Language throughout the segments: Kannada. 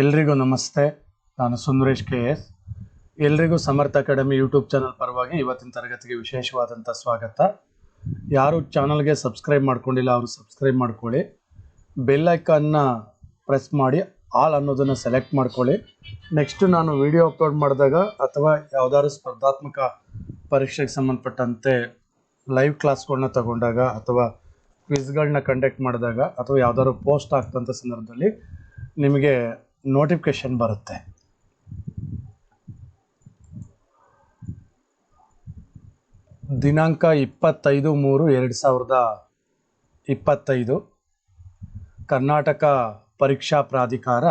ಎಲ್ರಿಗೂ ನಮಸ್ತೆ. ನಾನು ಸುಂದರೇಶ್ ಕೆ ಎಸ್. ಎಲ್ರಿಗೂ ಸಮರ್ಥ ಅಕಾಡೆಮಿ ಯೂಟ್ಯೂಬ್ ಚಾನಲ್ ಪರವಾಗಿ ಇವತ್ತಿನ ತರಗತಿಗೆ ವಿಶೇಷವಾದಂಥ ಸ್ವಾಗತ. ಯಾರು ಚಾನಲ್ಗೆ ಸಬ್ಸ್ಕ್ರೈಬ್ ಮಾಡ್ಕೊಂಡಿಲ್ಲ ಅವರು ಸಬ್ಸ್ಕ್ರೈಬ್ ಮಾಡ್ಕೊಳ್ಳಿ. ಬೆಲ್ ಐಕಾನ್ನ ಪ್ರೆಸ್ ಮಾಡಿ, ಆಲ್ ಅನ್ನೋದನ್ನು ಸೆಲೆಕ್ಟ್ ಮಾಡ್ಕೊಳ್ಳಿ. ನೆಕ್ಸ್ಟ್ ನಾನು ವಿಡಿಯೋ ಅಪ್ಲೋಡ್ ಮಾಡಿದಾಗ ಅಥವಾ ಯಾವುದಾದ್ರು ಸ್ಪರ್ಧಾತ್ಮಕ ಪರೀಕ್ಷೆಗೆ ಸಂಬಂಧಪಟ್ಟಂತೆ ಲೈವ್ ಕ್ಲಾಸ್ಗಳನ್ನ ತಗೊಂಡಾಗ ಅಥವಾ ಕ್ವಿಸ್ಗಳನ್ನ ಕಂಡಕ್ಟ್ ಮಾಡಿದಾಗ ಅಥವಾ ಯಾವುದಾದ್ರು ಪೋಸ್ಟ್ ಆಗ್ತಂಥ ಸಂದರ್ಭದಲ್ಲಿ ನಿಮಗೆ ನೋಟಿಫಿಕೇಶನ್ ಬರುತ್ತೆ. ದಿನಾಂಕ ಇಪ್ಪತ್ತೈದು ಮೂರು ಎರಡು ಸಾವಿರದ ಇಪ್ಪತ್ತೈದು. ಕರ್ನಾಟಕ ಪರೀಕ್ಷಾ ಪ್ರಾಧಿಕಾರ,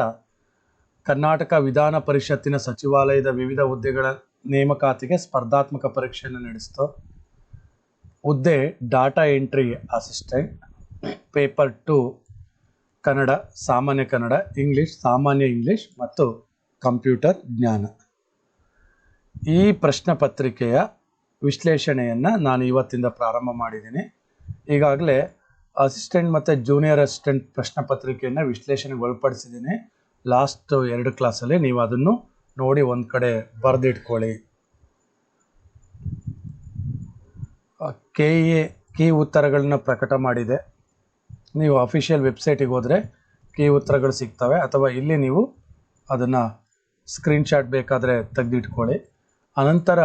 ಕರ್ನಾಟಕ ವಿಧಾನ ಪರಿಷತ್ತಿನ ಸಚಿವಾಲಯದ ವಿವಿಧ ಹುದ್ದೆಗಳ ನೇಮಕಾತಿಗೆ ಸ್ಪರ್ಧಾತ್ಮಕ ಪರೀಕ್ಷೆಯನ್ನು ನಡೆಸಿತು. ಹುದ್ದೆ data entry assistant, paper two Kannada, ಸಾಮಾನ್ಯ ಕನ್ನಡ, ಇಂಗ್ಲಿಷ್, ಸಾಮಾನ್ಯ ಇಂಗ್ಲಿಷ್ ಮತ್ತು ಕಂಪ್ಯೂಟರ್ ಜ್ಞಾನ. ಈ ಪ್ರಶ್ನೆ ಪತ್ರಿಕೆಯ ವಿಶ್ಲೇಷಣೆಯನ್ನು ನಾನು ಇವತ್ತಿಂದ ಪ್ರಾರಂಭ ಮಾಡಿದ್ದೀನಿ. ಈಗಾಗಲೇ ಅಸಿಸ್ಟೆಂಟ್ ಮತ್ತು ಜೂನಿಯರ್ ಅಸಿಸ್ಟೆಂಟ್ ಪ್ರಶ್ನೆ ಪತ್ರಿಕೆಯನ್ನು ವಿಶ್ಲೇಷಣೆಗೆ ಒಳಪಡಿಸಿದ್ದೀನಿ ಲಾಸ್ಟ್ ಎರಡು ಕ್ಲಾಸಲ್ಲಿ ನೀವು ಅದನ್ನು ನೋಡಿ ಒಂದು ಕಡೆ ಬರೆದಿಟ್ಕೊಳ್ಳಿ. ಕೆ ಎ, ಕೀ ಉತ್ತರಗಳನ್ನ ಪ್ರಕಟ ಮಾಡಿದೆ. ನೀವು ಅಫಿಷಿಯಲ್ ವೆಬ್ಸೈಟಿಗೆ ಹೋದರೆ ಕೀ ಉತ್ತರಗಳು ಸಿಗ್ತವೆ. ಅಥವಾ ಇಲ್ಲಿ ನೀವು ಅದನ್ನು ಸ್ಕ್ರೀನ್ಶಾಟ್ ಬೇಕಾದರೆ ತೆಗೆದಿಟ್ಕೊಳ್ಳಿ. ಅನಂತರ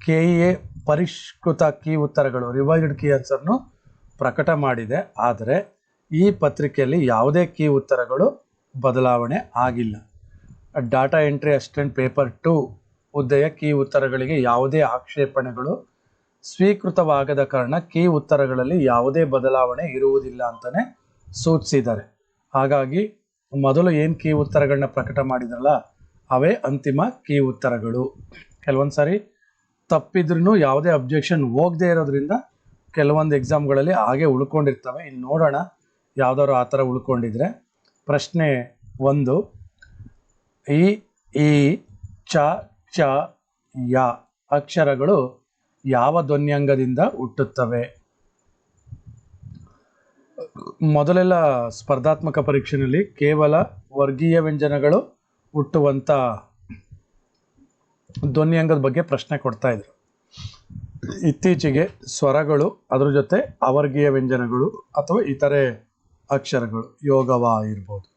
ಕೆ ಎ ಪರಿಷ್ಕೃತ ಕೀ ಉತ್ತರಗಳು ರಿವೈಸ್ಡ್ ಕೀ ಆನ್ಸರ್ನು ಪ್ರಕಟ ಮಾಡಿದೆ. ಆದರೆ ಈ ಪತ್ರಿಕೆಯಲ್ಲಿ ಯಾವುದೇ ಕೀ ಉತ್ತರಗಳು ಬದಲಾವಣೆ ಆಗಿಲ್ಲ. Data entry assistant paper two ಹುದ್ದೆಯ ಕೀ ಉತ್ತರಗಳಿಗೆ ಯಾವುದೇ ಆಕ್ಷೇಪಣೆಗಳು ಸ್ವೀಕೃತವಾಗದ ಕಾರಣ ಕೀ ಉತ್ತರಗಳಲ್ಲಿ ಯಾವುದೇ ಬದಲಾವಣೆ ಇರುವುದಿಲ್ಲ ಅಂತಲೇ ಸೂಚಿಸಿದ್ದಾರೆ. ಹಾಗಾಗಿ ಮೊದಲು ಏನು ಕೀ ಉತ್ತರಗಳನ್ನ ಪ್ರಕಟ ಮಾಡಿದ್ರಲ್ಲ, ಅವೇ ಅಂತಿಮ ಕೀ ಉತ್ತರಗಳು. ಕೆಲವೊಂದು ಸಾರಿ ತಪ್ಪಿದ್ರೂ ಯಾವುದೇ ಅಬ್ಜೆಕ್ಷನ್ ಹೋಗದೇ ಇರೋದ್ರಿಂದ ಕೆಲವೊಂದು ಎಕ್ಸಾಮ್ಗಳಲ್ಲಿ ಹಾಗೆ ಉಳ್ಕೊಂಡಿರ್ತವೆ. ಇನ್ನು ನೋಡೋಣ ಯಾವ್ದಾದ್ರು ಆ ಥರ ಉಳ್ಕೊಂಡಿದ್ರೆ. ಪ್ರಶ್ನೆ ಒಂದು ಇ ಈ, ಚ ಚ, ಯ ಅಕ್ಷರಗಳು ಯಾವ ಧ್ವನ್ಯಂಗದಿಂದ ಹುಟ್ಟುತ್ತವೆ? ಮೊದಲೆಲ್ಲ ಸ್ಪರ್ಧಾತ್ಮಕ ಪರೀಕ್ಷೆಯಲ್ಲಿ ಕೇವಲ ವರ್ಗೀಯ ವ್ಯಂಜನಗಳು ಹುಟ್ಟುವಂಥ ಧ್ವನ್ಯಂಗದ ಬಗ್ಗೆ ಪ್ರಶ್ನೆ ಕೊಡ್ತಾ ಇದ್ರು. ಇತ್ತೀಚೆಗೆ ಸ್ವರಗಳು, ಅದರ ಜೊತೆ ಅವರ್ಗೀಯ ವ್ಯಂಜನಗಳು ಅಥವಾ ಇತರೆ ಅಕ್ಷರಗಳು, ಯೋಗವ ಇರ್ಬೋದು.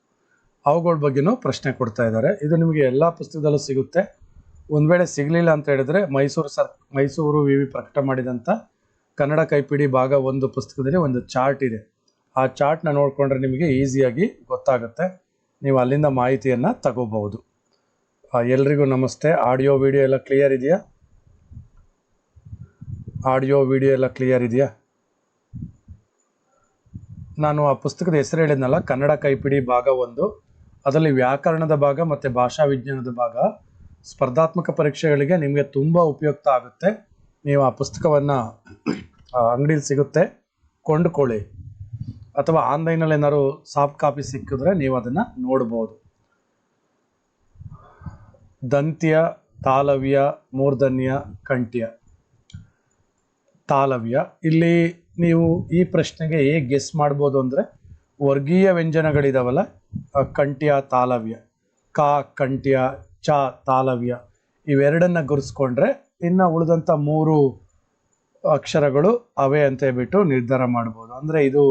ಅವುಗಳ ಬಗ್ಗೆನೂ ಪ್ರಶ್ನೆ ಕೊಡ್ತಾ ಇದ್ದಾರೆ. ಇದು ನಿಮಗೆ ಎಲ್ಲ ಪುಸ್ತಕದಲ್ಲೂ ಸಿಗುತ್ತೆ. ಒಂದು ವೇಳೆ ಸಿಗಲಿಲ್ಲ ಅಂತ ಹೇಳಿದ್ರೆ Mysuru sir, Mysuru V V ಪ್ರಕಟ ಮಾಡಿದಂಥ ಕನ್ನಡ ಕೈಪಿಡಿ ಭಾಗ ಒಂದು ಪುಸ್ತಕದಲ್ಲಿ ಒಂದು ಚಾರ್ಟ್ ಇದೆ. ಆ ಚಾರ್ಟ್ನ ನೋಡಿಕೊಂಡ್ರೆ ನಿಮಗೆ ಈಸಿಯಾಗಿ ಗೊತ್ತಾಗುತ್ತೆ. ನೀವು ಅಲ್ಲಿಂದ ಮಾಹಿತಿಯನ್ನು ತಗೋಬಹುದು. ಎಲ್ರಿಗೂ ನಮಸ್ತೆ. ಆಡಿಯೋ, ವಿಡಿಯೋ ಎಲ್ಲ ಕ್ಲಿಯರ್ ಇದೆಯಾ? ಆಡಿಯೋ, ವಿಡಿಯೋ ಎಲ್ಲ ಕ್ಲಿಯರ್ ಇದೆಯಾ? ನಾನು ಆ ಪುಸ್ತಕದ ಹೆಸರು ಹೇಳಿದ್ನಲ್ಲ, ಕನ್ನಡ ಕೈಪಿಡಿ ಭಾಗ ಒಂದು. ಅದರಲ್ಲಿ ವ್ಯಾಕರಣದ ಭಾಗ ಮತ್ತು ಭಾಷಾ ವಿಜ್ಞಾನದ ಭಾಗ. ಸ್ಪರ್ಧಾತ್ಮಕ ಪರೀಕ್ಷೆಗಳಿಗೆ ನಿಮಗೆ ತುಂಬ ಉಪಯುಕ್ತ ಆಗುತ್ತೆ. ನೀವು ಆ ಪುಸ್ತಕವನ್ನು ಅಂಗಡಿಲಿ ಸಿಗುತ್ತೆ. ಕೊಂಡುಕೊಳ್ಳಿ. ಅಥವಾ ಆನ್ಲೈನಲ್ಲಿ ಏನಾದ್ರು ಸಾಫ್ಟ್ ಕಾಪಿ ಸಿಕ್ಕಿದ್ರೆ ನೀವು ಅದನ್ನು ನೋಡ್ಬೋದು. ದಂತ್ಯ, ತಾಲವ್ಯ, ಮೂರ್ಧನ್ಯ, ಕಂಠ್ಯ. ತಾಲವ್ಯ. ಇಲ್ಲಿ ನೀವು ಈ ಪ್ರಶ್ನೆಗೆ ಹೇಗೆ ಗೆಸ್ ಮಾಡ್ಬೋದು ಅಂದರೆ, ವರ್ಗೀಯ ವ್ಯಂಜನಗಳಿದಾವಲ್ಲ ಕಂಠ್ಯ, ತಾಲವ್ಯ. ಕ, ಕಂಠ್ಯ ಚ ತಾಲವ್ಯ ಇವೆರಡನ್ನ ಗುರುಸ್ಕೊಂಡ್ರೆ ಇನ್ನು ಉಳಿದಂಥ ಮೂರು ಅಕ್ಷರಗಳು ಅವೇ ಅಂತ ಹೇಳ್ಬಿಟ್ಟು ನಿರ್ಧಾರ ಮಾಡ್ಬೋದು. ಅಂದರೆ ಇದು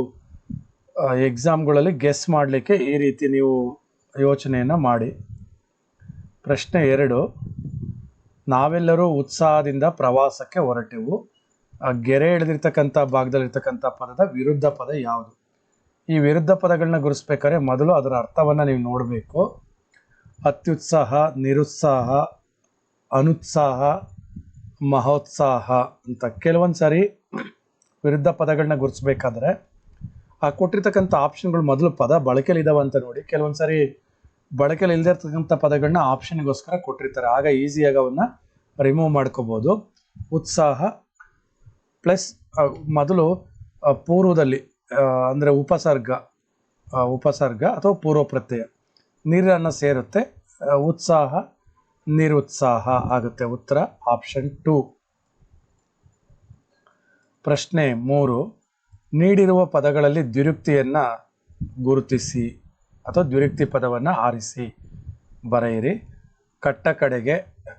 ಎಕ್ಸಾಮ್ಗಳಲ್ಲಿ ಗೆಸ್ ಮಾಡಲಿಕ್ಕೆ ಈ ರೀತಿ ನೀವು ಯೋಚನೆಯನ್ನು ಮಾಡಿ. ಪ್ರಶ್ನೆ ಎರಡು, ನಾವೆಲ್ಲರೂ ಉತ್ಸಾಹದಿಂದ ಪ್ರವಾಸಕ್ಕೆ ಹೊರಟೆವು. ಗೆರೆ ಹಿಡಿದಿರ್ತಕ್ಕಂಥ ಭಾಗದಲ್ಲಿರ್ತಕ್ಕಂಥ ಪದದ ವಿರುದ್ಧ ಪದ ಯಾವುದು? ಈ ವಿರುದ್ಧ ಪದಗಳನ್ನ ಗುರುಸ್ಬೇಕಾದ್ರೆ ಮೊದಲು ಅದರ ಅರ್ಥವನ್ನು ನೀವು ನೋಡಬೇಕು. ಅತ್ಯುತ್ಸಾಹ, ನಿರುತ್ಸಾಹ, ಅನುತ್ಸಾಹ, ಮಹೋತ್ಸಾಹ ಅಂತ ಕೆಲವೊಂದು ಸಾರಿ ವಿರುದ್ಧ ಪದಗಳನ್ನ ಗುರುತಿಸ್ಬೇಕಾದ್ರೆ ಆ ಕೊಟ್ಟಿರ್ತಕ್ಕಂಥ ಆಪ್ಷನ್ಗಳು ಮೊದಲು ಪದ ಬಳಕೆಯಲ್ಲಿ ಇದಾವೆ ಅಂತ ನೋಡಿ ಕೆಲವೊಂದು ಸಾರಿ ಬಳಕೆಯಲ್ಲಿ ಇಲ್ಲದೆ ಇರ್ತಕ್ಕಂಥ ಪದಗಳನ್ನ ಆಪ್ಷನ್ಗೋಸ್ಕರ ಕೊಟ್ಟಿರ್ತಾರೆ. ಆಗ ಈಸಿಯಾಗಿ ಅವನ್ನ ರಿಮೂವ್ ಮಾಡ್ಕೋಬೋದು. ಉತ್ಸಾಹ ಪ್ಲಸ್ ಮೊದಲು ಪೂರ್ವದಲ್ಲಿ ಅಂದರೆ ಉಪಸರ್ಗ ಉಪಸರ್ಗ ಅಥವಾ ಪೂರ್ವ ಪ್ರತ್ಯಯ ನೀರನ್ನು ಸೇರುತ್ತೆ. ಉತ್ಸಾಹ, ನಿರುತ್ಸಾಹ ಆಗುತ್ತೆ ಉತ್ತರ ಆಪ್ಷನ್ ಟು ಪ್ರಶ್ನೆ ಮೂರು, ನೀಡಿರುವ ಪದಗಳಲ್ಲಿ ದ್ವಿರುಕ್ತಿಯನ್ನು ಗುರುತಿಸಿ ಅಥವಾ ದ್ವಿರುಕ್ತಿ ಪದವನ್ನು ಆರಿಸಿ. ಬರೆಯಿರಿ, ಕಟ್ಟ ಕಡೆಗೆ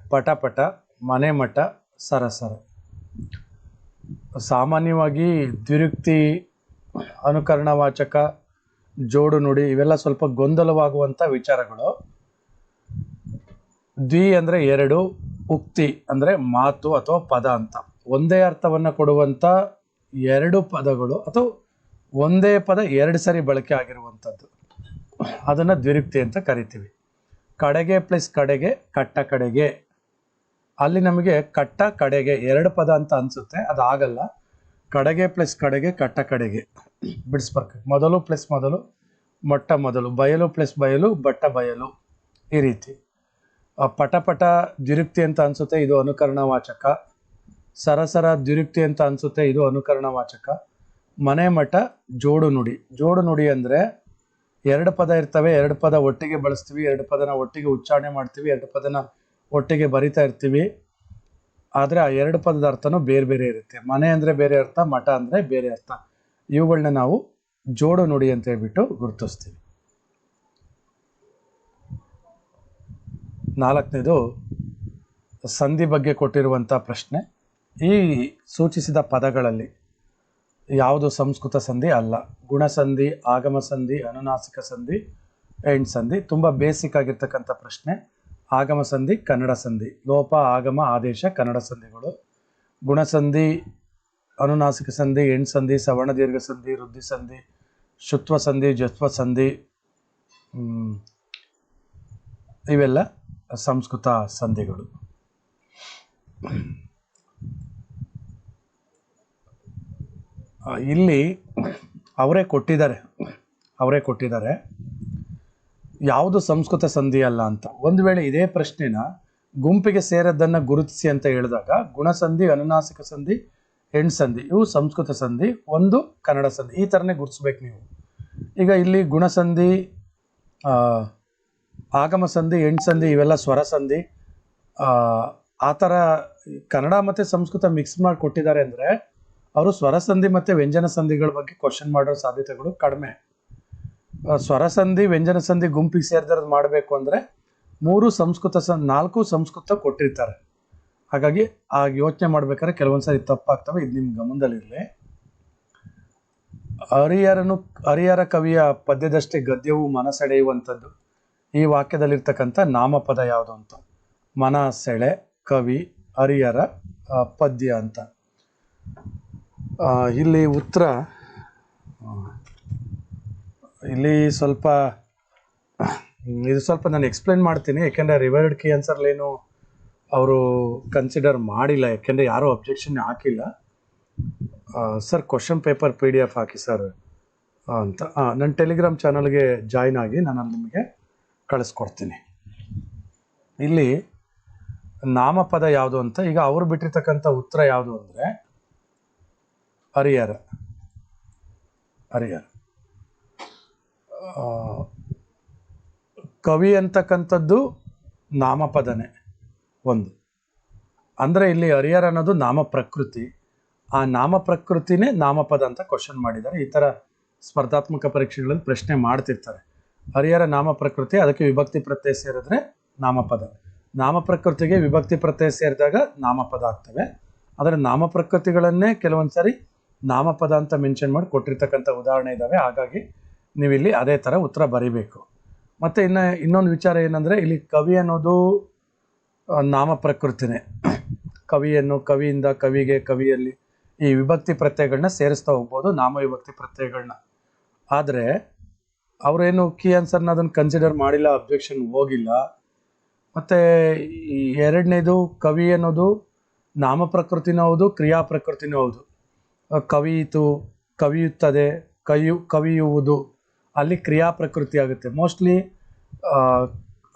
ಪಟಪಟ ಪಟ, ಮನೆ ಮಠ, ಸರಸರ. ಸಾಮಾನ್ಯವಾಗಿ ದ್ವಿರುಕ್ತಿ ಅನುಕರಣವಾಚಕ ಜೋಡು ನುಡಿ ಇವೆಲ್ಲ ಸ್ವಲ್ಪ ಗೊಂದಲವಾಗುವಂಥ ವಿಚಾರಗಳು. ದ್ವಿ ಅಂದರೆ ಎರಡು, ಉಕ್ತಿ ಅಂದರೆ ಮಾತು ಅಥವಾ ಪದ ಅಂತ. ಒಂದೇ ಅರ್ಥವನ್ನು ಕೊಡುವಂಥ ಎರಡು ಪದಗಳು ಅಥವಾ ಒಂದೇ ಪದ ಎರಡು ಸರಿ ಬಳಕೆ ಆಗಿರುವಂಥದ್ದು ಅದನ್ನು ದ್ವಿರುಕ್ತಿ ಅಂತ ಕರಿತೀವಿ. ಕಡೆಗೆ ಪ್ಲಸ್ ಕಡೆಗೆ, ಕಟ್ಟ ಕಡೆಗೆ. ಅಲ್ಲಿ ನಮಗೆ ಕಟ್ಟ, ಕಡೆಗೆ ಎರಡು ಪದ ಅಂತ ಅನಿಸುತ್ತೆ. ಅದಾಗಲ್ಲ. ಕಡೆಗೆ ಪ್ಲಸ್ ಕಡೆಗೆ ಕಟ್ಟ ಕಡೆಗೆ. ಬಿಡಿಸ್ಬರ್ಬೇಕು ಮೊದಲು ಪ್ಲಸ್ ಮೊದಲು ಮೊಟ್ಟ ಮೊದಲು. ಬಯಲು ಪ್ಲಸ್ ಬಯಲು ಬಟ್ಟ ಬಯಲು. ಈ ರೀತಿ. ಆ, ಪಟ ಪಟ ದ್ವಿರುಕ್ತಿ ಅಂತ ಅನಿಸುತ್ತೆ ಇದು ಅನುಕರಣವಾಚಕ. ಸರಸರ ದ್ವಿರುಕ್ತಿ ಅಂತ ಅನಿಸುತ್ತೆ ಇದು ಅನುಕರಣವಾಚಕ. ಮನೆ ಮಠ ಜೋಡು ನುಡಿ. ಜೋಡು ನುಡಿ ಅಂದರೆ ಎರಡು ಪದ ಇರ್ತವೆ ಎರಡು ಪದ ಒಟ್ಟಿಗೆ ಬಳಸ್ತೀವಿ ಎರಡು ಪದನ ಒಟ್ಟಿಗೆ ಉಚ್ಚಾರಣೆ ಮಾಡ್ತೀವಿ ಎರಡು ಪದನ ಒಟ್ಟಿಗೆ ಬರಿತಾ ಇರ್ತೀವಿ. ಆದರೆ ಆ ಎರಡು ಪದದ ಅರ್ಥನೂ ಬೇರೆ ಬೇರೆ ಇರುತ್ತೆ. ಮನೆ ಅಂದರೆ ಬೇರೆ ಅರ್ಥ, ಮಠ ಅಂದರೆ ಬೇರೆ ಅರ್ಥ. ಇವುಗಳನ್ನ ನಾವು ಜೋಡು ನುಡಿ ಅಂತ ಹೇಳ್ಬಿಟ್ಟು ಗುರುತಿಸ್ತೀವಿ. ನಾಲ್ಕನೇದು, ಸಂಧಿ ಬಗ್ಗೆ ಕೊಟ್ಟಿರುವಂಥ ಪ್ರಶ್ನೆ. ಈ ಸೂಚಿಸಿದ ಪದಗಳಲ್ಲಿ ಯಾವುದು ಸಂಸ್ಕೃತ ಸಂಧಿ ಅಲ್ಲ. ಗುಣಸಂಧಿ ಆಗಮ ಸಂಧಿ ಅನುನಾಸಿಕ ಸಂಧಿ ಎಂಡ್ ಸಂಧಿ, ತುಂಬ ಬೇಸಿಕ್ ಆಗಿರ್ತಕ್ಕಂಥ ಪ್ರಶ್ನೆ. ಆಗಮ ಸಂಧಿ, ಕನ್ನಡ ಸಂಧಿ. ಲೋಪ, ಆಗಮ, ಆದೇಶ, ಕನ್ನಡ ಸಂಧಿಗಳು. ಗುಣಸಂಧಿ, ಅನುನಾಸಿಕ ಸಂಧಿ ಹೆಣ್ ಸಂಧಿ, ಸವರ್ಣ ದೀರ್ಘ ಸಂಧಿ, ವೃದ್ಧಿ ಸಂಧಿ, ಶುತ್ವ ಸಂಧಿ ಜತ್ವ ಸಂಧಿ ಇವೆಲ್ಲ ಸಂಸ್ಕೃತ ಸಂಧಿಗಳು. ಇಲ್ಲಿ ಅವರೇ ಕೊಟ್ಟಿದ್ದಾರೆ. ಅವರೇ ಕೊಟ್ಟಿದ್ದಾರೆ. ಯಾವುದು ಸಂಸ್ಕೃತ ಸಂಧಿ ಅಲ್ಲ ಅಂತ. ಒಂದು ವೇಳೆ ಇದೇ ಪ್ರಶ್ನೆನ ಗುಂಪಿಗೆ ಸೇರದ್ದನ್ನು ಗುರುತಿಸಿ ಅಂತ ಹೇಳಿದಾಗ ಗುಣಸಂಧಿ ಅನುನಾಸಿಕ ಸಂಧಿ ಹೆಣ್ ಸಂಧಿ ಇವು ಸಂಸ್ಕೃತ ಸಂಧಿ ಒಂದು ಕನ್ನಡ ಸಂಧಿ. ಈ ಥರನೇ ಗುರುತಿಸ್ಬೇಕು ನೀವು. ಈಗ ಇಲ್ಲಿ ಗುಣಸಂಧಿ ಆಗಮ ಸಂಧಿ ಹೆಣ್ ಸಂಧಿ ಇವೆಲ್ಲ ಸ್ವರ ಸಂಧಿ. ಆ, ಆ ಥರ ಕನ್ನಡ ಮತ್ತು ಸಂಸ್ಕೃತ ಮಿಕ್ಸ್ ಮಾಡಿ ಕೊಟ್ಟಿದ್ದಾರೆ ಅಂದರೆ ಅವರು ಸ್ವರ ಸಂಧಿ ಮತ್ತು ವ್ಯಂಜನ ಸಂಧಿಗಳ ಬಗ್ಗೆ ಕ್ವಶನ್ ಮಾಡೋ ಸಾಧ್ಯತೆಗಳು ಕಡಿಮೆ. ಆ, ಸ್ವರ ಸಂಧಿ ವ್ಯಂಜನ ಸಂಧಿ ಗುಂಪಿಗೆ ಸೇರಿದಿರೋದು ಮಾಡಬೇಕು ಅಂದರೆ ಮೂರು ಸಂಸ್ಕೃತ ಸ ನಾಲ್ಕು ಸಂಸ್ಕೃತ ಕೊಟ್ಟಿರ್ತಾರೆ. ಹಾಗಾಗಿ ಆ ಯೋಚನೆ ಮಾಡ್ಬೇಕಾದ್ರೆ ಕೆಲವೊಂದು ಸಾರಿ ತಪ್ಪಾಗ್ತವೆ ಇದು ನಿಮ್ಮ ಗಮನದಲ್ಲಿರಲಿ. ಹರಿಹರನು ಹರಿಹರ ಕವಿಯ ಪದ್ಯದಷ್ಟೇ ಗದ್ಯವು ಮನಸೆಳೆಯುವಂಥದ್ದು. ಈ ವಾಕ್ಯದಲ್ಲಿರ್ತಕ್ಕಂಥ ನಾಮಪದ ಯಾವುದು ಅಂತ. ಮನ ಸೆಳೆ ಕವಿ ಹರಿಹರ ಪದ್ಯ ಅಂತ. ಇಲ್ಲಿ ಉತ್ತರ ಇಲ್ಲಿ ಸ್ವಲ್ಪ, ಇದು ಸ್ವಲ್ಪ ನಾನು ಎಕ್ಸ್ಪ್ಲೇನ್ ಮಾಡ್ತೀನಿ, ಯಾಕೆಂದರೆ ರಿವರ್ಡ್ ಕೀ ಆನ್ಸರ್ಲೇನು ಅವರು ಕನ್ಸಿಡರ್ ಮಾಡಿಲ್ಲ, ಯಾಕೆಂದರೆ ಯಾರೂ ಅಬ್ಜೆಕ್ಷನ್ ಹಾಕಿಲ್ಲ. Sir question paper P D F ಹಾಕಿ ಸರ್ ಅಂತ ನನ್ನ ಟೆಲಿಗ್ರಾಮ್ ಚಾನಲ್ಗೆ ಜಾಯ್ನ್ ಆಗಿ ನಾನು ನಿಮಗೆ ಕಳಿಸ್ಕೊಡ್ತೀನಿ. ಇಲ್ಲಿ ನಾಮಪದ ಯಾವುದು ಅಂತ, ಈಗ ಅವರು ಬಿಟ್ಟಿರ್ತಕ್ಕಂಥ ಉತ್ತರ ಯಾವುದು ಅಂದರೆ, ಹರಿಹರ. ಹರಿಹರ. ಕವಿ ಅಂತಕ್ಕಂಥದ್ದು ನಾಮಪದನೆ ಒಂದು. ಅಂದರೆ ಇಲ್ಲಿ ಹರಿಹರ ಅನ್ನೋದು ನಾಮ ಪ್ರಕೃತಿ ಆ ನಾಮ ಪ್ರಕೃತಿನೇ ನಾಮಪದ ಅಂತ ಕ್ವಶನ್ ಮಾಡಿದ್ದಾರೆ. ಈ ಥರ ಸ್ಪರ್ಧಾತ್ಮಕ ಪರೀಕ್ಷೆಗಳಲ್ಲಿ ಪ್ರಶ್ನೆ ಮಾಡ್ತಿರ್ತಾರೆ. ಹರಿಹರ ನಾಮ ಪ್ರಕೃತಿ ಅದಕ್ಕೆ ವಿಭಕ್ತಿ ಪ್ರತ್ಯಯ ಸೇರಿದ್ರೆ ನಾಮಪದ. ನಾಮ ಪ್ರಕೃತಿಗೆ ವಿಭಕ್ತಿ ಪ್ರತ್ಯಯ ಸೇರಿದಾಗ ನಾಮಪದ ಆಗ್ತವೆ. ಆದರೆ ನಾಮ ಪ್ರಕೃತಿಗಳನ್ನೇ ಕೆಲವೊಂದು ಸಾರಿ ನಾಮಪದ ಅಂತ ಮೆನ್ಷನ್ ಮಾಡಿ ಕೊಟ್ಟಿರ್ತಕ್ಕಂಥ ಉದಾಹರಣೆ ಇದ್ದಾವೆ ಹಾಗಾಗಿ ನೀವಿಲ್ಲಿ ಅದೇ ಥರ ಉತ್ತರ ಬರೀಬೇಕು. ಮತ್ತು ಇನ್ನು ಇನ್ನೊಂದು ವಿಚಾರ ಏನಂದರೆ ಇಲ್ಲಿ ಕವಿ ಅನ್ನೋದು ನಾಮ ಪ್ರಕೃತಿನೇ. ಕವಿಯನ್ನು ಕವಿಯಿಂದ ಕವಿಗೆ ಕವಿಯಲ್ಲಿ ಈ ವಿಭಕ್ತಿ ಪ್ರತ್ಯಯಗಳನ್ನ ಸೇರಿಸ್ತಾ ಹೋಗ್ಬೋದು, ನಾಮ ವಿಭಕ್ತಿ ಪ್ರತ್ಯಯಗಳನ್ನ. ಆದರೆ ಅವರೇನು ಕೀ ಆನ್ಸರ್ನ ಅದನ್ನು ಕನ್ಸಿಡರ್ ಮಾಡಿಲ್ಲ ಅಬ್ಜೆಕ್ಷನ್ ಹೋಗಿಲ್ಲ. ಮತ್ತು ಎರಡನೇದು ಕವಿ ಅನ್ನೋದು ನಾಮ ಪ್ರಕೃತಿನೂ ಹೌದು, ಕ್ರಿಯಾ ಪ್ರಕೃತಿನೂ ಹೌದು. ಕವಿಯಿತು, ಕವಿಯುತ್ತದೆ ಕವಿಯು ಕವಿಯುವುದು. ಅಲ್ಲಿ ಕ್ರಿಯಾ ಪ್ರಕೃತಿ ಆಗುತ್ತೆ. ಮೋಸ್ಟ್ಲಿ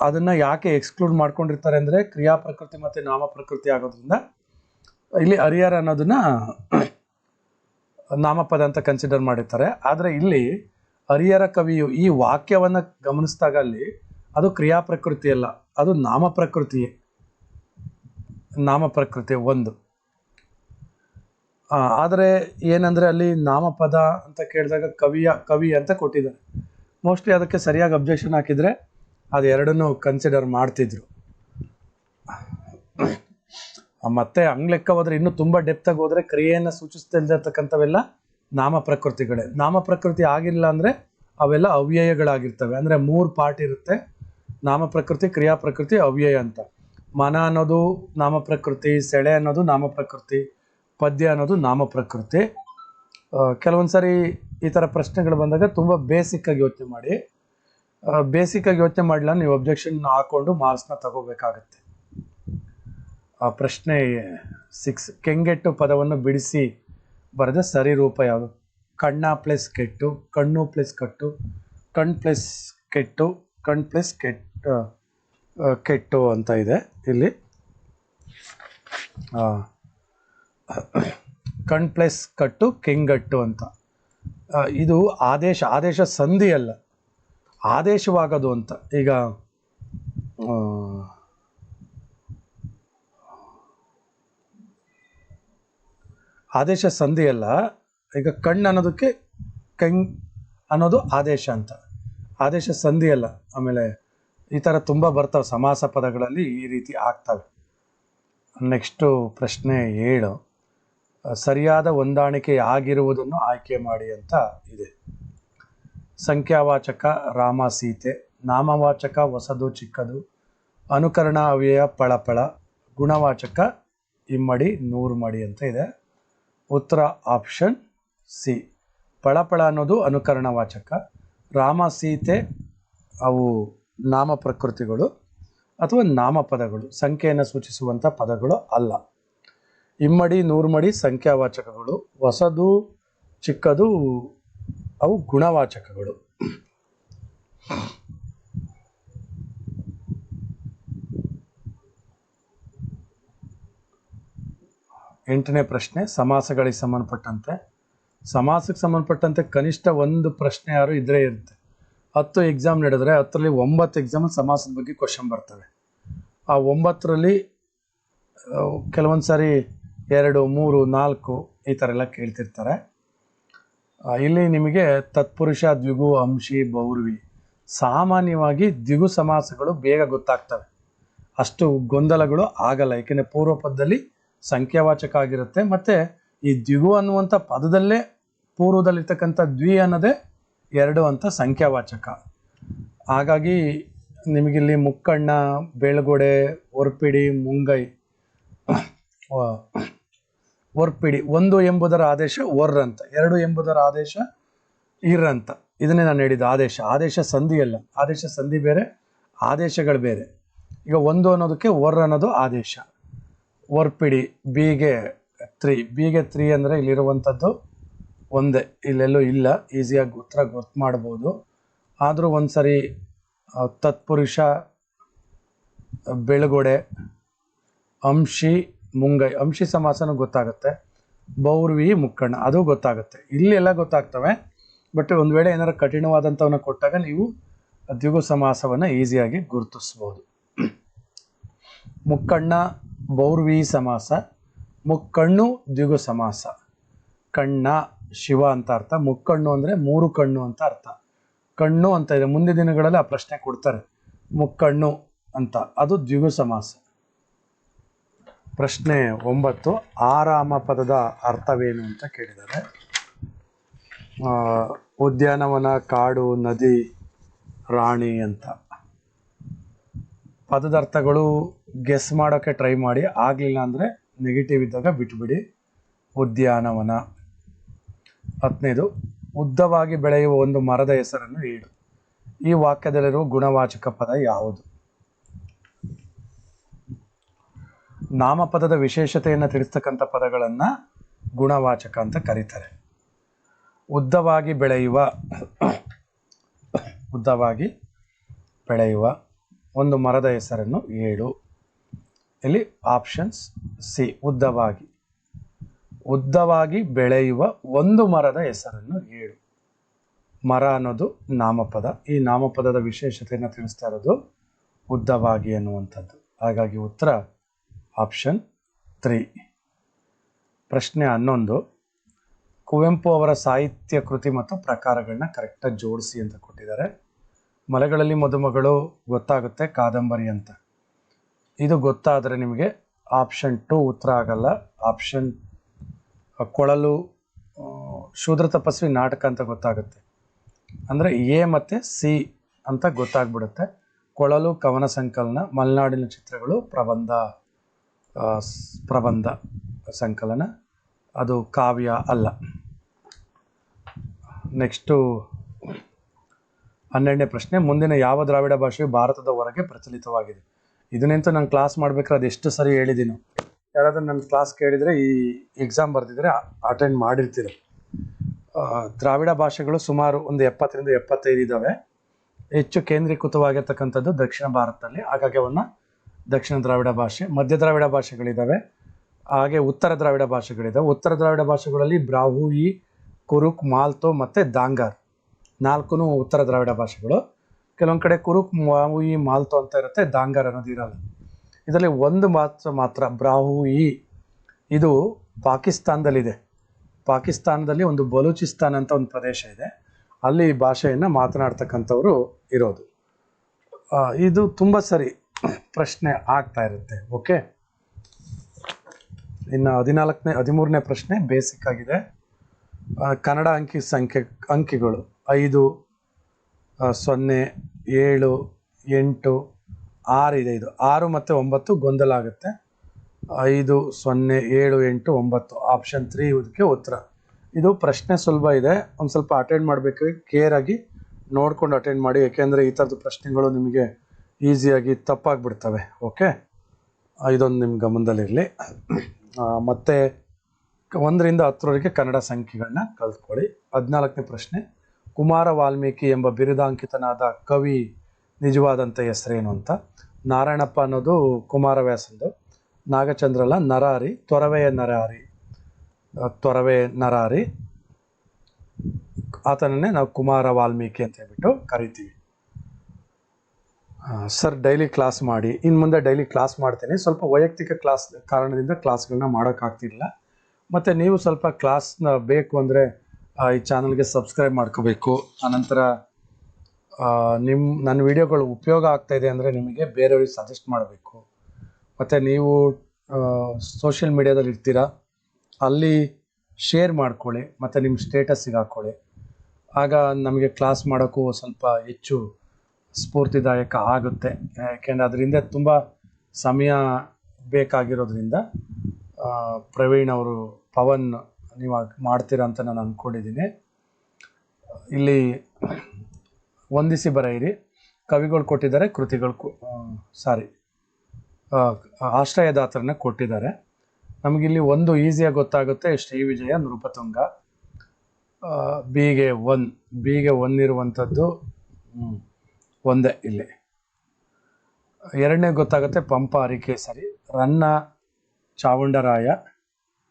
ಅದನ್ನು ಯಾಕೆ ಎಕ್ಸ್ಕ್ಲೂಡ್ ಮಾಡ್ಕೊಂಡಿರ್ತಾರೆ ಅಂದರೆ ಕ್ರಿಯಾ ಪ್ರಕೃತಿ ಮತ್ತು ನಾಮ ಪ್ರಕೃತಿ ಆಗೋದ್ರಿಂದ ಇಲ್ಲಿ ಹರಿಹರ ಅನ್ನೋದನ್ನ ನಾಮಪದ ಅಂತ ಕನ್ಸಿಡರ್ ಮಾಡಿರ್ತಾರೆ. ಆದರೆ ಇಲ್ಲಿ ಹರಿಹರ ಕವಿಯು ಈ ವಾಕ್ಯವನ್ನು ಗಮನಿಸಿದಾಗ ಅಲ್ಲಿ ಅದು ಕ್ರಿಯಾ ಪ್ರಕೃತಿ ಅಲ್ಲ, ಅದು ನಾಮ ಪ್ರಕೃತಿಯೇ. ನಾಮ ಪ್ರಕೃತಿ ಒಂದು. ಆದರೆ ಏನಂದರೆ ಅಲ್ಲಿ ನಾಮಪದ ಅಂತ ಕೇಳಿದಾಗ ಕವಿಯ, ಕವಿ ಅಂತ ಕೊಟ್ಟಿದ್ದಾರೆ. ಮೋಸ್ಟ್ಲಿ ಅದಕ್ಕೆ ಸರಿಯಾಗಿ ಅಬ್ಜೆಕ್ಷನ್ ಹಾಕಿದರೆ ಅದು ಎರಡನ್ನೂ ಕನ್ಸಿಡರ್ ಮಾಡ್ತಿದ್ರು. ಮತ್ತೆ ಹಂಗ್ ಲೆಕ್ಕ ಹೋದ್ರೆ ಇನ್ನೂ ತುಂಬ ಡೆಪ್ತಾಗಿ ಹೋದ್ರೆ ಕ್ರಿಯೆಯನ್ನು ಸೂಚಿಸ್ತಿಲ್ದಿರ್ತಕ್ಕಂಥವೆಲ್ಲ ನಾಮ ಪ್ರಕೃತಿಗಳೇ. ನಾಮ ಪ್ರಕೃತಿ ಆಗಿಲ್ಲ ಅಂದರೆ ಅವೆಲ್ಲ ಅವ್ಯಯಗಳಾಗಿರ್ತವೆ. ಅಂದರೆ ಮೂರು ಪಾರ್ಟ್ ಇರುತ್ತೆ. ನಾಮ ಪ್ರಕೃತಿ, ಕ್ರಿಯಾ ಪ್ರಕೃತಿ, ಅವ್ಯಯ ಅಂತ. ಮನ ಅನ್ನೋದು ನಾಮ ಪ್ರಕೃತಿ, ಸೆಳೆ ಅನ್ನೋದು ನಾಮ ಪ್ರಕೃತಿ. ಪದ್ಯ ಅನ್ನೋದು ನಾಮ ಪ್ರಕೃತಿ. ಕೆಲವೊಂದು ಸಾರಿ ಈ ಥರ ಪ್ರಶ್ನೆಗಳು ಬಂದಾಗ ತುಂಬ ಬೇಸಿಕ್ಕಾಗಿ ಯೋಚನೆ ಮಾಡಿ. ಬೇಸಿಕ್ಕಾಗಿ ಯೋಚನೆ ಮಾಡಲಿಲ್ಲ ನೀವು ಅಬ್ಜೆಕ್ಷನ್ ಹಾಕ್ಕೊಂಡು ಮಾರ್ಕ್ಸ್ನ ತಗೋಬೇಕಾಗತ್ತೆ. ಆ ಪ್ರಶ್ನೆ ಸಿಕ್ಸ್ ಕೆಂಗೆಟ್ಟು ಪದವನ್ನು ಬಿಡಿಸಿ ಬರೆದ ಸರಿ ರೂಪ ಯಾವುದು? ಕಣ್ಣ ಪ್ಲಸ್ ಕೆಟ್ಟು ಕಣ್ಣು ಪ್ಲಸ್ ಕಟ್ಟು ಕಣ್ ಪ್ಲಸ್ ಕೆಟ್ಟು ಕಣ್ ಪ್ಲಸ್ ಕೆಟ್ ಆ, ಆ, ಕೆಟ್ಟು ಅಂತ ಇದೆ ಇಲ್ಲಿ. ಕಣ್ ಪ್ಲಸ್ ಕಟ್ಟು ಕೆಂಗಟ್ಟು ಅಂತ. ಇದು ಆದೇಶ ಆದೇಶ ಸಂಧಿ ಅಲ್ಲ ಆದೇಶವಾಗೋದು ಅಂತ. ಈಗ ಆದೇಶ ಸಂಧಿ ಅಲ್ಲ ಈಗ ಕಣ್ಣು ಅನ್ನೋದಕ್ಕೆ ಕೆಂಗ್ ಅನ್ನೋದು ಆದೇಶ ಅಂತ. ಆದೇಶ ಸಂಧಿ ಅಲ್ಲ ಆಮೇಲೆ ಈ ಥರ ತುಂಬ ಬರ್ತಾವೆ, ಸಮಾಸ ಪದಗಳಲ್ಲಿ ಈ ರೀತಿ ಆಗ್ತವೆ. ನೆಕ್ಸ್ಟು ಪ್ರಶ್ನೆ ಏಳು. ಸರಿಯಾದ ಹೊಂದಾಣಿಕೆ ಆಗಿರುವುದನ್ನು ಆಯ್ಕೆ ಮಾಡಿ ಅಂತ ಇದೆ. ಸಂಖ್ಯಾವಾಚಕ ರಾಮ ಸೀತೆ ನಾಮವಾಚಕ ಹೊಸದು ಚಿಕ್ಕದು, ಅನುಕರಣ ಅವ್ಯಯ ಪಳಪಳ, ಗುಣವಾಚಕ ಇಮ್ಮಡಿ ನೂರು ಮಡಿ ಅಂತ ಇದೆ. ಉತ್ತರ ಆಪ್ಷನ್ ಸಿ, ಪಳಪಳ ಅನ್ನೋದು ಅನುಕರಣವಾಚಕ ರಾಮ ಸೀತೆ ಅವು ನಾಮ ಪ್ರಕೃತಿಗಳು ಅಥವಾ ನಾಮಪದಗಳು ಸಂಖ್ಯೆಯನ್ನು ಸೂಚಿಸುವಂಥ ಪದಗಳು ಅಲ್ಲ. ಇಮ್ಮಡಿ, ನೂರ್ಮಡಿ ಸಂಖ್ಯಾವಾಚಕಗಳು. ಹೊಸದು, ಚಿಕ್ಕದು, ಅವು ಗುಣವಾಚಕಗಳು. ಎಂಟನೇ ಪ್ರಶ್ನೆ, ಸಮಾಸಗಳಿಗೆ ಸಂಬಂಧಪಟ್ಟಂತೆ. ಸಮಾಸಕ್ಕೆ ಸಂಬಂಧಪಟ್ಟಂತೆ ಕನಿಷ್ಠ ಒಂದು ಪ್ರಶ್ನೆ ಯಾರು ಇದ್ರೆ ಇರುತ್ತೆ. ಹತ್ತು ಎಕ್ಸಾಮ್ ನಡೆದರೆ ಹತ್ತರಲ್ಲಿ ಒಂಬತ್ತು ಎಕ್ಸಾಮ್ ಸಮಾಸದ ಬಗ್ಗೆ ಕ್ವಶನ್ ಬರ್ತವೆ. ಆ ಒಂಬತ್ತರಲ್ಲಿ ಕೆಲವೊಂದು ಸಾರಿ ಎರಡು, ಮೂರು, ನಾಲ್ಕು ಈ ಥರ ಎಲ್ಲ ಕೇಳ್ತಿರ್ತಾರೆ. ಇಲ್ಲಿ ನಿಮಗೆ ತತ್ಪುರುಷ, ದ್ವಿಗು, ಅಂಶಿ, ಬೌರ್ವಿ ಸಾಮಾನ್ಯವಾಗಿ ದ್ವಿಗು ಸಮಾಸಗಳು ಬೇಗ ಗೊತ್ತಾಗ್ತವೆ. ಅಷ್ಟು ಗೊಂದಲಗಳು ಆಗಲ್ಲ. ಏಕೆಂದರೆ ಪೂರ್ವ ಪದದಲ್ಲಿ ಸಂಖ್ಯಾವಾಚಕ ಆಗಿರುತ್ತೆ. ಮತ್ತು ಈ ದ್ವಿಗು ಅನ್ನುವಂಥ ಪದದಲ್ಲೇ ಪೂರ್ವದಲ್ಲಿರ್ತಕ್ಕಂಥ ದ್ವಿ ಅನ್ನೋದೇ ಎರಡು ಅಂತ ಸಂಖ್ಯಾವಾಚಕ. ಹಾಗಾಗಿ ನಿಮಗಿಲ್ಲಿ ಮುಕ್ಕಣ್ಣ, ಬೆಳಗೊಡೆ ಒರ್ಪಿಡಿ ಮುಂಗೈ ಒರ್ಪಿಡಿ, ಒಂದು ಎಂಬುದರ ಆದೇಶ ಒರ್ ಅಂತ ಎರಡು ಎಂಬುದರ ಆದೇಶ ಇರ್ ಅಂತ ಇದನ್ನೇ ನಾನು ಹೇಳಿದ್ದು, ಆದೇಶ. ಆದೇಶ ಸಂಧಿ ಅಲ್ಲ. ಆದೇಶ ಸಂಧಿ ಬೇರೆ, ಆದೇಶಗಳು ಬೇರೆ. ಈಗ ಒಂದು ಅನ್ನೋದಕ್ಕೆ ಒರ್ ಅನ್ನೋದು ಆದೇಶ. ಒರ್ಪಿಡಿ, ಬಿಗೆ ತ್ರೀ. ಬಿಗೆ ತ್ರೀ ಅಂದರೆ ಇಲ್ಲಿರುವಂಥದ್ದು ಒಂದೇ. ಇಲ್ಲೆಲ್ಲೂ ಇಲ್ಲ. ಈಸಿಯಾಗಿ ಉತ್ತರ ಗೊತ್ತು ಮಾಡ್ಬೋದು. ಆದರೂ ಒಂದು ಸರಿ ತತ್ಪುರುಷ, ಬೆಳಗೊಡೆ, ಅಂಶಿ ಮುಂಗೈ ಅಂಶಿ ಸಮಾಸನೂ ಗೊತ್ತಾಗುತ್ತೆ. ಬೌರ್ವಿ ಮುಕ್ಕಣ್ಣ ಅದು ಗೊತ್ತಾಗುತ್ತೆ. ಇಲ್ಲೆಲ್ಲ ಗೊತ್ತಾಗ್ತವೆ. ಬಟ್ ಒಂದು ವೇಳೆ ಏನಾರು ಕಠಿಣವಾದಂಥವನ್ನ ಕೊಟ್ಟಾಗ ನೀವು ದ್ವಿಗು ಸಮಾಸವನ್ನು ಈಸಿಯಾಗಿ ಗುರುತಿಸ್ಬೋದು. ಮುಕ್ಕಣ್ಣ, ಬೌರ್ವಿ ಸಮಾಸ. ಮುಕ್ಕಣ್ಣು, ದ್ವಿಗು ಸಮಾಸ. ಕಣ್ಣ, ಶಿವ ಅಂತ ಅರ್ಥ. ಮುಕ್ಕಣ್ಣು ಅಂದರೆ ಮೂರು ಕಣ್ಣು ಅಂತ ಅರ್ಥ. ಕಣ್ಣು ಅಂತ ಇದೆ. ಮುಂದಿನ ದಿನಗಳಲ್ಲಿ ಆ ಪ್ರಶ್ನೆ ಕೊಡ್ತಾರೆ. ಮುಕ್ಕಣ್ಣು ಅಂತ. ಅದು ದ್ವಿಗು ಸಮಾಸ. ಪ್ರಶ್ನೆ ಒಂಬತ್ತು, ಆರಾಮ ಪದದ ಅರ್ಥವೇನು ಅಂತ ಕೇಳಿದ್ದಾರೆ. ಉದ್ಯಾನವನ, ಕಾಡು, ನದಿ, ರಾಣಿ ಅಂತ. ಪದದ ಅರ್ಥಗಳು ಗೆಸ್ ಮಾಡೋಕ್ಕೆ ಟ್ರೈ ಮಾಡಿ, ಆಗಲಿಲ್ಲ ಅಂದರೆ ನೆಗೆಟಿವ್ ಇದ್ದಾಗ ಬಿಟ್ಬಿಡಿ. ಉದ್ಯಾನವನ. ಹತ್ತನೇದು ಉದ್ದವಾಗಿ ಬೆಳೆಯುವ ಒಂದು ಮರದ ಹೆಸರನ್ನು ಹೇಳು. ಈ ವಾಕ್ಯದಲ್ಲಿರುವ ಗುಣವಾಚಕ ಪದ ಯಾವುದು? ನಾಮಪದದ ವಿಶೇಷತೆಯನ್ನು ತಿಳಿಸ್ತಕ್ಕಂಥ ಪದಗಳನ್ನು ಗುಣವಾಚಕ ಅಂತ ಕರೀತಾರೆ. ಉದ್ದವಾಗಿ ಬೆಳೆಯುವ ಉದ್ದವಾಗಿ ಬೆಳೆಯುವ ಒಂದು ಮರದ ಹೆಸರನ್ನು ಏಳು. ಇಲ್ಲಿ ಆಪ್ಷನ್ಸ್ ಸಿ ಉದ್ದವಾಗಿ. ಉದ್ದವಾಗಿ ಬೆಳೆಯುವ ಒಂದು ಮರದ ಹೆಸರನ್ನು ಏಳು. ಮರ ಅನ್ನೋದು ನಾಮಪದ. ಈ ನಾಮಪದದ ವಿಶೇಷತೆಯನ್ನು ತಿಳಿಸ್ತಾ ಇರೋದು ಉದ್ದವಾಗಿ ಅನ್ನುವಂಥದ್ದು ಹಾಗಾಗಿ ಉತ್ತರ ಆಪ್ಷನ್ ತ್ರೀ. ಪ್ರಶ್ನೆ ಹನ್ನೊಂದು. ಕುವೆಂಪು ಅವರ ಸಾಹಿತ್ಯ ಕೃತಿ ಮತ್ತು ಪ್ರಕಾರಗಳನ್ನ ಕರೆಕ್ಟಾಗಿ ಜೋಡಿಸಿ ಅಂತ ಕೊಟ್ಟಿದ್ದಾರೆ. ಮಲೆಗಳಲ್ಲಿ ಮದುಮಗಳು ಗೊತ್ತಾಗುತ್ತೆ ಕಾದಂಬರಿ ಅಂತ. ಇದು ಗೊತ್ತಾದರೆ ನಿಮಗೆ ಆಪ್ಷನ್ ಟು ಉತ್ತರ ಆಗಲ್ಲ. ಆಪ್ಷನ್ ಕೊಳಲು ಶೂದ್ರ ತಪಸ್ವಿ ನಾಟಕ ಅಂತ ಗೊತ್ತಾಗುತ್ತೆ. ಅಂದರೆ ಎ ಮತ್ತು ಸಿ ಅಂತ ಗೊತ್ತಾಗ್ಬಿಡುತ್ತೆ. ಕೊಳಲು, ಕವನ ಸಂಕಲನ, ಮಲೆನಾಡಿನ ಚಿತ್ರಗಳು ಪ್ರಬಂಧ. ಪ್ರಬಂಧ, ಸಂಕಲನ. ಅದು ಕಾವ್ಯ ಅಲ್ಲ. ನೆಕ್ಸ್ಟು ಹನ್ನೆರಡನೇ ಪ್ರಶ್ನೆ, ಮುಂದಿನ ಯಾವ ದ್ರಾವಿಡ ಭಾಷೆಯು ಭಾರತದ ಹೊರಗೆ ಪ್ರಚಲಿತವಾಗಿದೆ? ಇದನ್ನಂತೂ ನಾನು ಕ್ಲಾಸ್ ಮಾಡಬೇಕಾದ್ರೆ ಎಷ್ಟು ಸರಿ ಹೇಳಿದ್ದೀನಿ ಯಾರಾದರೂ ನನ್ನ ಕ್ಲಾಸ್ ಕೇಳಿದರೆ ಈ ಎಕ್ಸಾಮ್ ಬರೆದಿದ್ರೆ ಅಟೆಂಡ್ ಮಾಡಿರ್ತೀರ. ದ್ರಾವಿಡ ಭಾಷೆಗಳು ಸುಮಾರು ಒಂದು ಎಪ್ಪತ್ತರಿಂದ ಎಪ್ಪತ್ತೈದು ಇದ್ದಾವೆ ಹೆಚ್ಚು ಕೇಂದ್ರೀಕೃತವಾಗಿರ್ತಕ್ಕಂಥದ್ದು ದಕ್ಷಿಣ ಭಾರತದಲ್ಲಿ. ಹಾಗಾಗಿ ಅವನ್ನ ದಕ್ಷಿಣ ದ್ರಾವಿಡ ಭಾಷೆ, ಮಧ್ಯ ದ್ರಾವಿಡ ಭಾಷೆಗಳಿದ್ದಾವೆ ಹಾಗೆ ಉತ್ತರ ದ್ರಾವಿಡ ಭಾಷೆಗಳಿದ್ದಾವೆ ಉತ್ತರ ದ್ರಾವಿಡ ಭಾಷೆಗಳಲ್ಲಿ ಬ್ರಾಹುಯಿ ಕುರುಕ್, ಮಾಲ್ತೋ ಮತ್ತು ದಾಂಗಾರ್ ನಾಲ್ಕು ಉತ್ತರ ದ್ರಾವಿಡ ಭಾಷೆಗಳು. ಕೆಲವೊಂದು ಕಡೆ ಕುರುಕ್, ಮಾವುಯಿ, ಮಾಲ್ತೋ ಅಂತ ಇರುತ್ತೆ, ದಾಂಗಾರ್ ಅನ್ನೋದು ಇರಲ್ಲ. ಇದರಲ್ಲಿ ಒಂದು ಮಾತ್ರ ಮಾತ್ರ ಬ್ರಾಹುಯಿ ಇದು ಪಾಕಿಸ್ತಾನದಲ್ಲಿದೆ. ಪಾಕಿಸ್ತಾನದಲ್ಲಿ ಒಂದು ಬಲೂಚಿಸ್ತಾನ್ ಅಂತ ಒಂದು ಪ್ರದೇಶ ಇದೆ. ಅಲ್ಲಿ ಭಾಷೆಯನ್ನು ಮಾತನಾಡ್ತಕ್ಕಂಥವ್ರು ಇರೋದು. ಇದು ತುಂಬ ಸರಿ ಪ್ರಶ್ನೆ ಆಗ್ತಾ ಇರುತ್ತೆ ಓಕೆ ಇನ್ನು ಹದಿನಾಲ್ಕನೇ, ಹದಿಮೂರನೇ ಪ್ರಶ್ನೆ ಬೇಸಿಕ್ ಆಗಿದೆ. ಕನ್ನಡ ಅಂಕಿ ಸಂಖ್ಯೆ, ಅಂಕಿಗಳು ಐದು ಸೊನ್ನೆ, ಏಳು, ಎಂಟು, ಆರು ಇದೆ ಇದು. ಆರು ಮತ್ತು ಒಂಬತ್ತು ಗೊಂದಲ ಆಗುತ್ತೆ. ಐದು, ಸೊನ್ನೆ, ಏಳು, ಎಂಟು, ಒಂಬತ್ತು ಆಪ್ಷನ್ ತ್ರೀ ಇದಕ್ಕೆ ಉತ್ತರ. ಇದು ಪ್ರಶ್ನೆ ಸುಲಭ ಇದೆ. ಒಂದು ಸ್ವಲ್ಪ ಅಟೆಂಡ್ ಮಾಡಬೇಕು. ಕೇರಾಗಿ ನೋಡ್ಕೊಂಡು ಅಟೆಂಡ್ ಮಾಡಿ. ಏಕೆಂದರೆ ಈ ಥರದ್ದು ಪ್ರಶ್ನೆಗಳು ನಿಮಗೆ ಈಸಿಯಾಗಿ ತಪ್ಪಾಗಿಬಿಡ್ತವೆ, ಓಕೆ? ಇದೊಂದು ನಿಮ್ಮ ಗಮನದಲ್ಲಿರಲಿ. ಮತ್ತು ಒಂದರಿಂದ ಹತ್ತರವರೆಗೆ ಕನ್ನಡ ಸಂಖ್ಯೆಗಳನ್ನ ಕಲ್ತ್ಕೊಳ್ಳಿ ಹದಿನಾಲ್ಕನೇ ಪ್ರಶ್ನೆ, ಕುಮಾರ ವಾಲ್ಮೀಕಿ ಎಂಬ ಬಿರುದಾಂಕಿತನಾದ ಕವಿ ನಿಜವಾದಂಥ ಹೆಸರೇನು ಅಂತ? ನಾರಾಯಣಪ್ಪ ಅನ್ನೋದು ಕುಮಾರವ್ಯಾಸಂದು ನಾಗಚಂದ್ರಲ್ಲ ನರಾರಿ, ತೊರವೆಯ ನರಾರಿ. ತೊರವೆ ನರಾರಿ. ಆತನನ್ನೇ ನಾವು ಕುಮಾರ ವಾಲ್ಮೀಕಿ ಅಂತ ಹೇಳ್ಬಿಟ್ಟು ಕರಿತೀವಿ. ಸರ್, ಡೈಲಿ ಕ್ಲಾಸ್ ಮಾಡಿ ಇನ್ನು ಮುಂದೆ ಡೈಲಿ ಕ್ಲಾಸ್ ಮಾಡ್ತೀನಿ. ಸ್ವಲ್ಪ ವೈಯಕ್ತಿಕ ಕ್ಲಾಸ್ ಕಾರಣದಿಂದ ಕ್ಲಾಸ್ಗಳನ್ನ ಮಾಡೋಕ್ಕಾಗ್ತಿಲ್ಲ ಮತ್ತು ನೀವು ಸ್ವಲ್ಪ ಕ್ಲಾಸ್ನ ಬೇಕು ಅಂದರೆ ಈ ಚಾನಲ್ಗೆ ಸಬ್ಸ್ಕ್ರೈಬ್ ಮಾಡ್ಕೋಬೇಕು. ಆನಂತರ ನಿಮ್ಮ ನನ್ನ ವಿಡಿಯೋಗಳು ಉಪಯೋಗ ಆಗ್ತಾ ಇದೆ ಅಂದರೆ ನಿಮಗೆ ಬೇರೆಯವ್ರಿಗೆ ಸಜೆಸ್ಟ್ ಮಾಡಬೇಕು. ಮತ್ತು ನೀವು ಸೋಷಿಯಲ್ ಮೀಡ್ಯಾದಲ್ಲಿ ಇರ್ತೀರಾ, ಅಲ್ಲಿ ಶೇರ್ ಮಾಡ್ಕೊಳ್ಳಿ, ಮತ್ತು ನಿಮ್ಮ ಸ್ಟೇಟಸ್ಸಿಗೆ ಹಾಕ್ಕೊಳ್ಳಿ ಆಗ ನಮಗೆ ಕ್ಲಾಸ್ ಮಾಡೋಕ್ಕೂ ಸ್ವಲ್ಪ ಹೆಚ್ಚು ಸ್ಫೂರ್ತಿದಾಯಕ ಆಗುತ್ತೆ. ಯಾಕೆಂದರೆ ಅದರಿಂದ ತುಂಬ ಸಮಯ ಬೇಕಾಗಿರೋದ್ರಿಂದ ಪ್ರವೀಣ್ ಅವರು ಪವನ್ ನೀವು ಮಾಡ್ತೀರ ಅಂತ ನಾನು ಅಂದ್ಕೊಂಡಿದ್ದೀನಿ ಇಲ್ಲಿ ವಂದಿಸಿ ಬರೆಯಿರಿ. ಕವಿಗಳು ಕೊಟ್ಟಿದ್ದಾರೆ, ಕೃತಿಗಳು ಸಾರಿ ಆಶ್ರಯದಾತರನ್ನ ಕೊಟ್ಟಿದ್ದಾರೆ. ನಮಗಿಲ್ಲಿ ಒಂದು ಈಸಿಯಾಗಿ ಗೊತ್ತಾಗುತ್ತೆ, ಶ್ರೀ ವಿಜಯ ನೃಪತುಂಗ. ಬಿಗೆ ಒನ್ ಬಿಗೆ ಒನ್ ಇರುವಂಥದ್ದು ಒಂದೇ ಇಲ್ಲಿ. ಎರಡನೇ ಗೊತ್ತಾಗುತ್ತೆ ಪಂಪ ಹರಿಕೇಸರಿ. ರನ್ನ ಚಾವುಂಡರಾಯ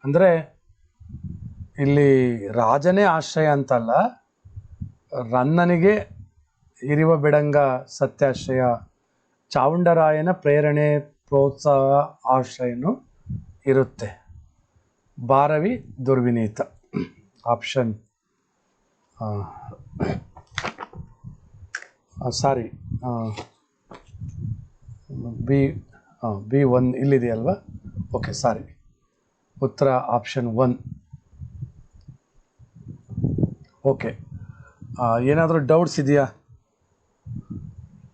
ಅಂದರೆ ಇಲ್ಲಿ ರಾಜನೇ ಆಶ್ರಯ ಅಂತಲ್ಲ, ರನ್ನನಿಗೆ ಇರುವ ಬಿಡಂಗ ಸತ್ಯಾಶ್ರಯ ಚಾವುಂಡರಾಯನ ಪ್ರೇರಣೆ ಪ್ರೋತ್ಸಾಹ ಆಶ್ರಯನು ಇರುತ್ತೆ. Bharavi Durvinita. Option sorry B B one ಇಲ್ಲಿದೆಯಲ್ವಾ? Okay sorry ಉತ್ತರ ಆಪ್ಷನ್ ಒನ್ ಓಕೆ ಏನಾದರೂ ಡೌಟ್ಸ್ ಇದೆಯಾ?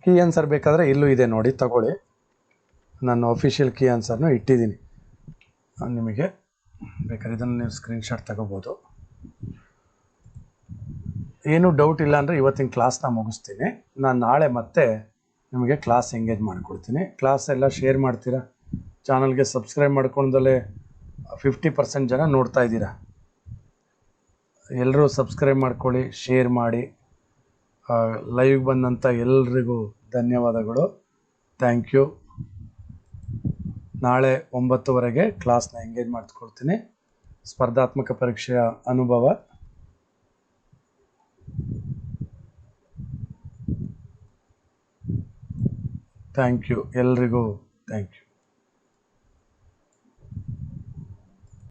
ಕೀ ಆನ್ಸರ್ ಬೇಕಾದರೆ ಇಲ್ಲೂ ಇದೆ ನೋಡಿ, ತಗೊಳ್ಳಿ. ನಾನು ಅಫಿಷಿಯಲ್ ಕೀ ಆನ್ಸರ್ನು ಇಟ್ಟಿದ್ದೀನಿ. ನಿಮಗೆ ಬೇಕಾದ್ರೆ ಇದನ್ನು ನೀವು ಸ್ಕ್ರೀನ್ಶಾಟ್ ತಗೋಬೋದು. ಏನೂ ಡೌಟ್ ಇಲ್ಲ ಅಂದರೆ ಇವತ್ತಿನ ಕ್ಲಾಸ್ನ ಮುಗಿಸ್ತೀನಿ. ನಾನು ನಾಳೆ ಮತ್ತೆ ನಿಮಗೆ ಕ್ಲಾಸ್ ಎಂಗೇಜ್ ಮಾಡಿಕೊಡ್ತೀನಿ. ಕ್ಲಾಸ್ ಎಲ್ಲ ಶೇರ್ ಮಾಡ್ತೀರಾ? ಚಾನಲ್ಗೆ ಸಬ್ಸ್ಕ್ರೈಬ್ ಮಾಡ್ಕೊಂಡಲ್ಲೇ ಫಿಫ್ಟಿ ಪರ್ಸೆಂಟ್ ಜನ ನೋಡ್ತಾ ಇದ್ದೀರಾ? ಎಲ್ಲರೂ ಸಬ್ಸ್ಕ್ರೈಬ್ ಮಾಡ್ಕೊಳ್ಳಿ ಶೇರ್ ಮಾಡಿ. ಲೈವ್ ಬಂದಂಥ ಎಲ್ರಿಗೂ ಧನ್ಯವಾದಗಳು. ಥ್ಯಾಂಕ್ ಯು ನಾಳೆ ಒಂಬತ್ತುವರೆಗೆ ಕ್ಲಾಸ್ನ ಎಂಗೇಜ್ ಮಾಡಿಕೊಡ್ತೀನಿ. ಸ್ಪರ್ಧಾತ್ಮಕ ಪರೀಕ್ಷೆಯ ಅನುಭವ. ಥ್ಯಾಂಕ್ ಯು ಎಲ್ರಿಗೂ ಥ್ಯಾಂಕ್ ಯು